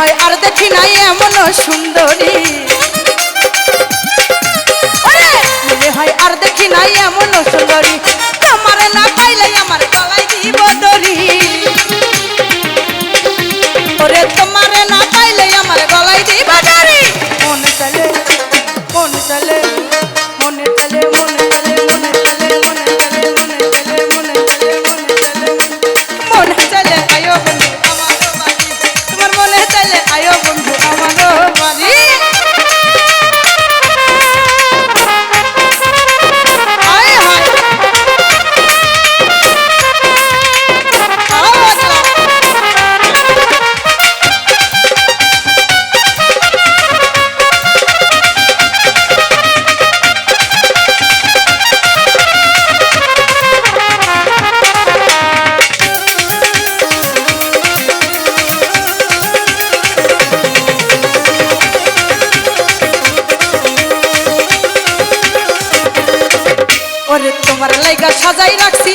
হয় আর দেখি নাই এমন সুন্দরী। হয় আর দেখি নাই এমন সুন্দরী। আমার না পাইলে আমার গলায় দিব দড়ি। ওরে, তোমার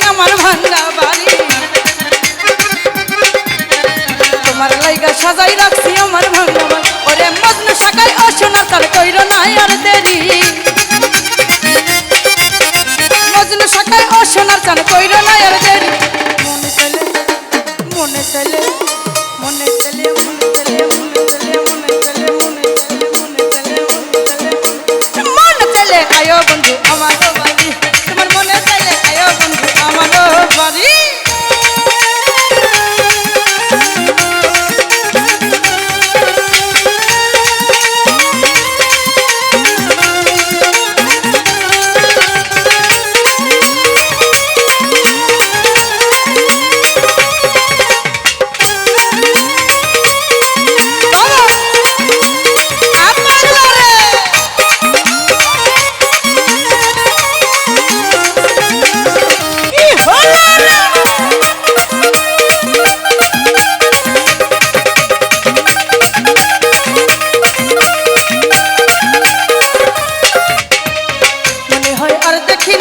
আমার ভাঙ্গা বাড়ি। তোমার লাইগা সাজাই রাখছি আমার ভাঙ্গা বাড়ি। ওরে মগ্ন শাখায় অসোনা তার কইর নাই আর দেরি। মগ্ন শাখায় অসোনার চান কইর নাই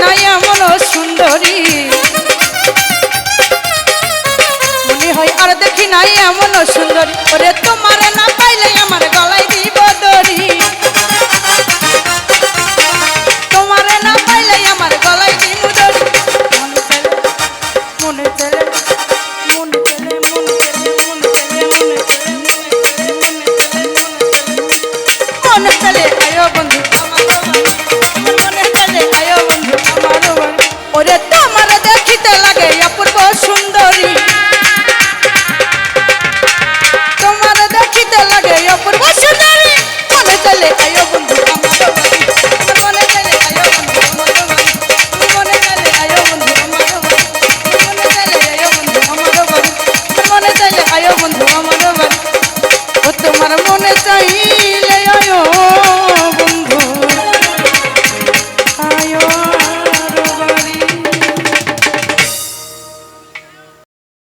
নাই এমন সুন্দরী মনে হয় আর দেখি নাই এমন সুন্দরী ওরে তোমার না পাইলে আমার গলায় দিব দড়ি মনে মনে মনে মনে মনে মনে মনে মনে বন্ধু তোমার মনে চাই।